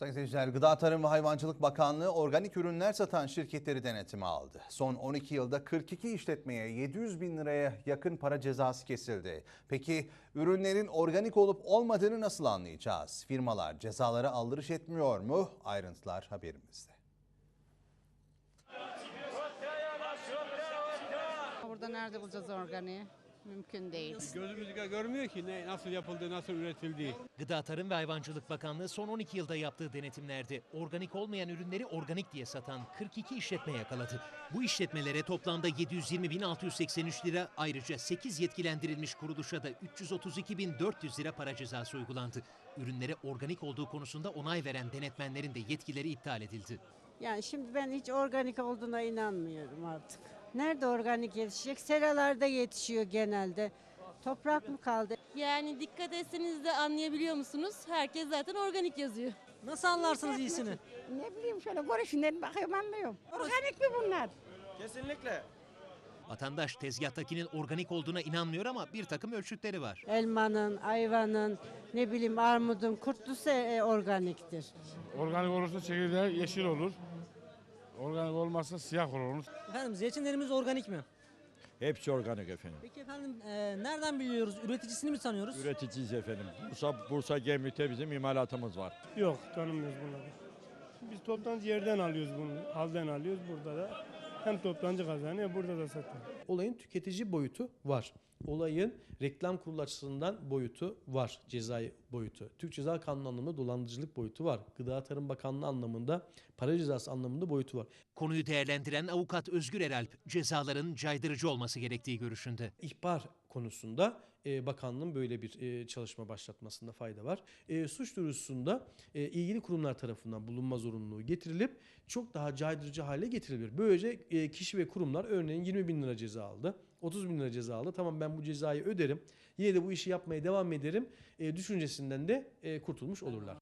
Sayın seyirciler, Gıda Tarım ve Hayvancılık Bakanlığı organik ürünler satan şirketleri denetime aldı. Son 12 yılda 42 işletmeye 700 bin liraya yakın para cezası kesildi. Peki ürünlerin organik olup olmadığını nasıl anlayacağız? Firmalar cezalara aldırış etmiyor mu? Ayrıntılar haberimizde. Burada nerede bulacağız organiği? Mümkün değil. Gözümüz görmüyor ki ne nasıl yapıldığı, nasıl üretildiği. Gıda Tarım ve Hayvancılık Bakanlığı son 12 yılda yaptığı denetimlerde organik olmayan ürünleri organik diye satan 42 işletme yakaladı. Bu işletmelere toplamda 720.683 lira ayrıca 8 yetkilendirilmiş kuruluşa da 332.400 lira para cezası uygulandı. Ürünlere organik olduğu konusunda onay veren denetmenlerin de yetkileri iptal edildi. Yani şimdi ben hiç organik olduğuna inanmıyorum artık. Nerede organik yetişecek? Seralarda yetişiyor genelde. Toprak mı kaldı? Yani dikkat etseniz de anlayabiliyor musunuz? Herkes zaten organik yazıyor. Nasıl anlarsınız iyisini? Ne bileyim şöyle görüşünden bakıyorum anlıyorum. Organik mi bunlar? Kesinlikle. Vatandaş tezgahtakinin organik olduğuna inanmıyor ama bir takım ölçütleri var. Elmanın, ayvanın, ne bileyim armudun, kurtlusu e, organiktir. Organik olursa çekirdeği yeşil olur. Organik olmazsa siyah olur. Efendim zeytinlerimiz organik mi? Hepsi organik efendim. Peki efendim e, nereden biliyoruz? Üreticisini mi tanıyoruz? Üreticiyiz efendim. Bursa, Bursa Gemlik'te bizim imalatımız var. Yok tanımıyoruz bunları. Biz toptancı yerden alıyoruz bunu. Halden alıyoruz burada da. Hem toptancı kazanıyor burada da satıyor. Olayın tüketici boyutu var. Olayın reklam kurulu açısından boyutu var. Cezai boyutu. Türk Ceza Kanunu anlamında dolandırıcılık boyutu var. Gıda Tarım Bakanlığı anlamında para cezası anlamında boyutu var. Konuyu değerlendiren avukat Özgür Eralp cezaların caydırıcı olması gerektiği görüşünde. İhbar konusunda e, bakanlığın böyle bir e, çalışma başlatmasında fayda var. E, suç duyurusunda e, ilgili kurumlar tarafından bulunma zorunluluğu getirilip çok daha caydırıcı hale getirilebilir. Böylece e, kişi ve kurumlar örneğin 20 bin lira ceza aldı. 30 bin lira ceza aldı. Tamam ben bu cezayı öderim. Yine de bu işi yapmaya devam ederim. E, düşüncesinden de e, kurtulmuş olurlar.